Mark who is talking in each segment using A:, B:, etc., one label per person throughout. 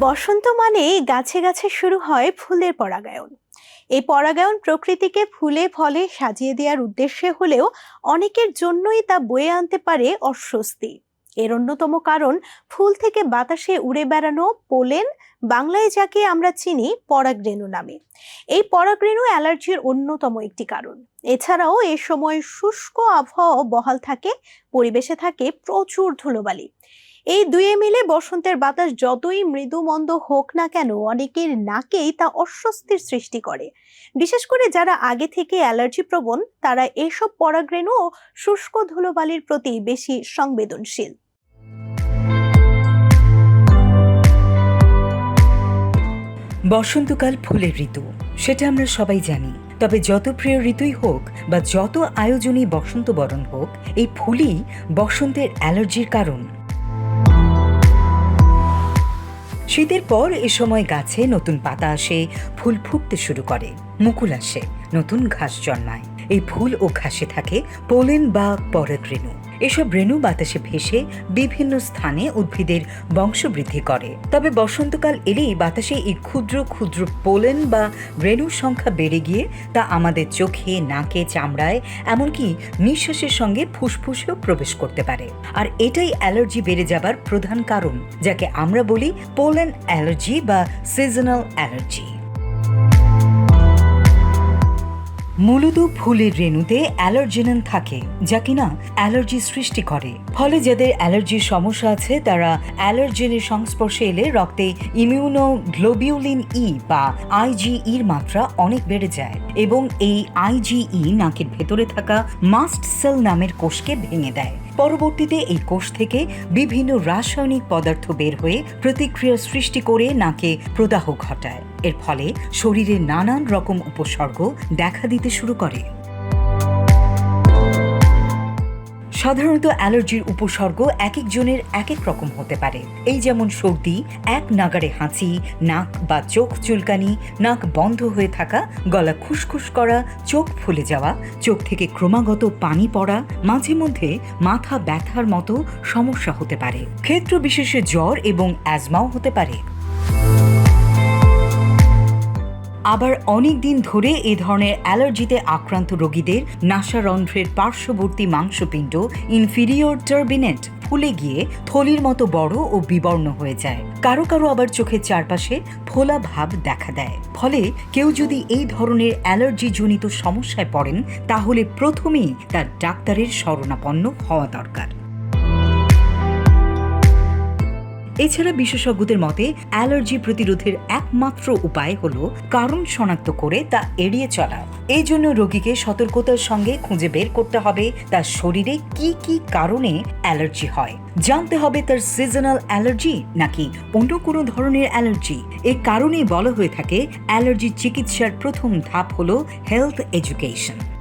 A: বসন্ত মানে গাছে গাছে শুরু হয় ফুলের পরাগায়ন। এই পরাগায়ন প্রকৃতিকে ফুলে, ফলে সাজিয়ে দেওয়ার উদ্দেশ্যে হলেও অনেকের জন্যই তা বয়ে আনতে পারে অস্বস্তি। এর অন্যতম কারণ, ফুল থেকে বাতাসে উড়ে বেড়ানো পোলেন, বাংলায় যাকে আমরা চিনি পরাগরেণু নামে। এই পরাগরেণু অ্যালার্জির অন্যতম একটি কারণ। এছাড়াও এ সময় শুষ্ক আবহাওয়া বহাল থাকে, পরিবেশে থাকে প্রচুর ধুলোবালি। এই দুয়ে মিলে বসন্তের বাতাস যতই মৃদু মন্দ হোক না কেন, অনেকের নাকেই তা অস্বস্তির সৃষ্টি করে। বিশেষ করে যারা আগে থেকে অ্যালার্জি প্রবণ, তারা এসব পরাগরেণু ও শুষ্ক ধুলোবালির প্রতি বেশি সংবেদনশীল।
B: বসন্তকাল ফুলের ঋতু, সেটা আমরা সবাই জানি। তবে যত প্রিয় ঋতুই হোক বা যত আয়োজনই বসন্ত বরণ হোক, এই ফুলই বসন্তের অ্যালার্জির কারণ। শীতের পর এ সময় গাছে নতুন পাতা আসে, ফুল ফুটতে শুরু করে, মুকুল আসে, নতুন ঘাস জন্মায়। এই ফুল ও ঘাসে থাকে পোলেন বা পরাগরেণু এসব রেণু বাতাসে ভেসে বিভিন্ন স্থানে উদ্ভিদের বংশবৃদ্ধি করে। তবে বসন্তকাল এলেই বাতাসে এই ক্ষুদ্র ক্ষুদ্র পোলেন বা রেণুর সংখ্যা বেড়ে গিয়ে তা আমাদের চোখে, নাকে, চামড়ায়, এমনকি নিঃশ্বাসের সঙ্গে ফুসফুসেও প্রবেশ করতে পারে। আর এটাই অ্যালার্জি বেড়ে যাবার প্রধান কারণ, যাকে আমরা বলি পোলেন অ্যালার্জি বা সিজনাল অ্যালার্জি। মূলত ফুলের রেণুতে অ্যালার্জেনান থাকে, যা কিনা অ্যালার্জি সৃষ্টি করে। ফলে যাদের অ্যালার্জির সমস্যা আছে, তারা অ্যালার্জেনের সংস্পর্শে এলে রক্তে ইমিউনোগ্লোবিউলিন ই বা আইজিইর মাত্রা অনেক বেড়ে যায় এবং এই আইজিই নাকের ভেতরে থাকা মাস্ট সেল নামের কোষকে ভেঙে দেয়। পরবর্তীতে এই কোষ থেকে বিভিন্ন রাসায়নিক পদার্থ বের হয়ে প্রতিক্রিয়া সৃষ্টি করে নাকে প্রদাহ ঘটায়। এর ফলে শরীরে নানান রকম উপসর্গ দেখা দিতে শুরু করে। সাধারণত অ্যালার্জির উপসর্গ এক একজনের এক এক রকম হতে পারে। এই যেমন সর্দি, এক নাগারে হাঁচি, নাক বা চোখ চুলকানি, নাক বন্ধ হয়ে থাকা, গলা খুসখুস করা, চোখ ফুলে যাওয়া, চোখ থেকে ক্রমাগত পানি পড়া, মাঝে মধ্যে মাথা ব্যথার মতো সমস্যা হতে পারে। ক্ষেত্র বিশেষে জ্বর এবং অ্যাজমাও হতে পারে। আবার অনেক দিন ধরে এ ধরনের অ্যালার্জিতে আক্রান্ত রোগীদের নাসারন্ধ্রের পার্শ্ববর্তী মাংসপিণ্ড ইনফিরিয়র টার্বিনেট ফুলে গিয়ে থলির মতো বড় ও বিবর্ণ হয়ে যায়। কারও কারও আবার চোখের চারপাশে ফোলা ভাব দেখা দেয়। ফলে কেউ যদি এই ধরনের অ্যালার্জি জনিত সমস্যায় পড়েন, তাহলে প্রথমেই তার ডাক্তারের শরণাপন্ন হওয়া দরকার। এছাড়া বিশেষজ্ঞদের মতে, অ্যালার্জি প্রতিরোধের একমাত্র উপায় হলো কারণ শনাক্ত করে তা এড়িয়ে চলা। এই জন্য রোগীকে সতর্কতার সঙ্গে খুঁজে বের করতে হবে তার শরীরে কি কি কারণে অ্যালার্জি হয়। জানতে হবে তার সিজনাল অ্যালার্জি নাকি অন্য কোনো ধরনের অ্যালার্জি। এই কারণেই বলা হয়ে থাকে, অ্যালার্জি চিকিৎসার প্রথম ধাপ হলো হেলথ এডুকেশন।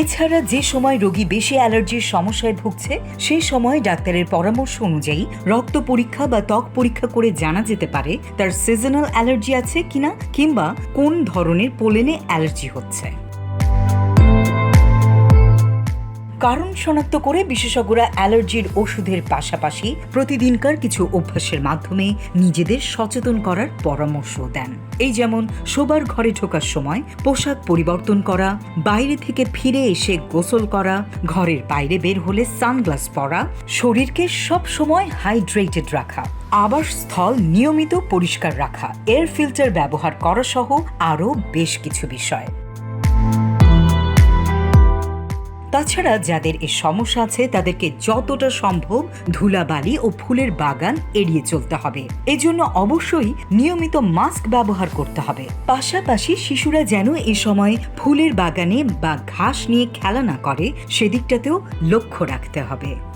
B: এছাড়া যে সময় রোগী বেশি অ্যালার্জির সমস্যায় ভুগছে সেই সময় ডাক্তারের পরামর্শ অনুযায়ী রক্ত পরীক্ষা বা ত্বক পরীক্ষা করে জানা যেতে পারে তার সিজনাল অ্যালার্জি আছে কিনা কিংবা কোন ধরনের পোলেনে অ্যালার্জি হচ্ছে। কারণ শনাক্ত করে বিশেষজ্ঞরা অ্যালার্জির ওষুধের পাশাপাশি প্রতিদিনকার কিছু অভ্যাসের মাধ্যমে নিজেদের সচেতন করার পরামর্শ দেন। এই যেমন শোবার ঘরে ঢোকার সময় পোশাক পরিবর্তন করা, বাইরে থেকে ফিরে এসে গোসল করা, ঘরের বাইরে বের হলে সানগ্লাস পরা, শরীরকে সব সময় হাইড্রেটেড রাখা, আবাসস্থল নিয়মিত পরিষ্কার রাখা, এয়ার ফিল্টার ব্যবহার করা সহ আরও বেশ কিছু বিষয়। তাছাড়া যাদের এ সমস্যা আছে, তাদেরকে যতটা সম্ভব ধুলাবালি ও ফুলের বাগান এড়িয়ে চলতে হবে। এজন্য অবশ্যই নিয়মিত মাস্ক ব্যবহার করতে হবে। পাশাপাশি শিশুরা যেন এ সময় ফুলের বাগানে বা ঘাস নিয়ে খেলা না করে, সেদিকটাতেও লক্ষ্য রাখতে হবে।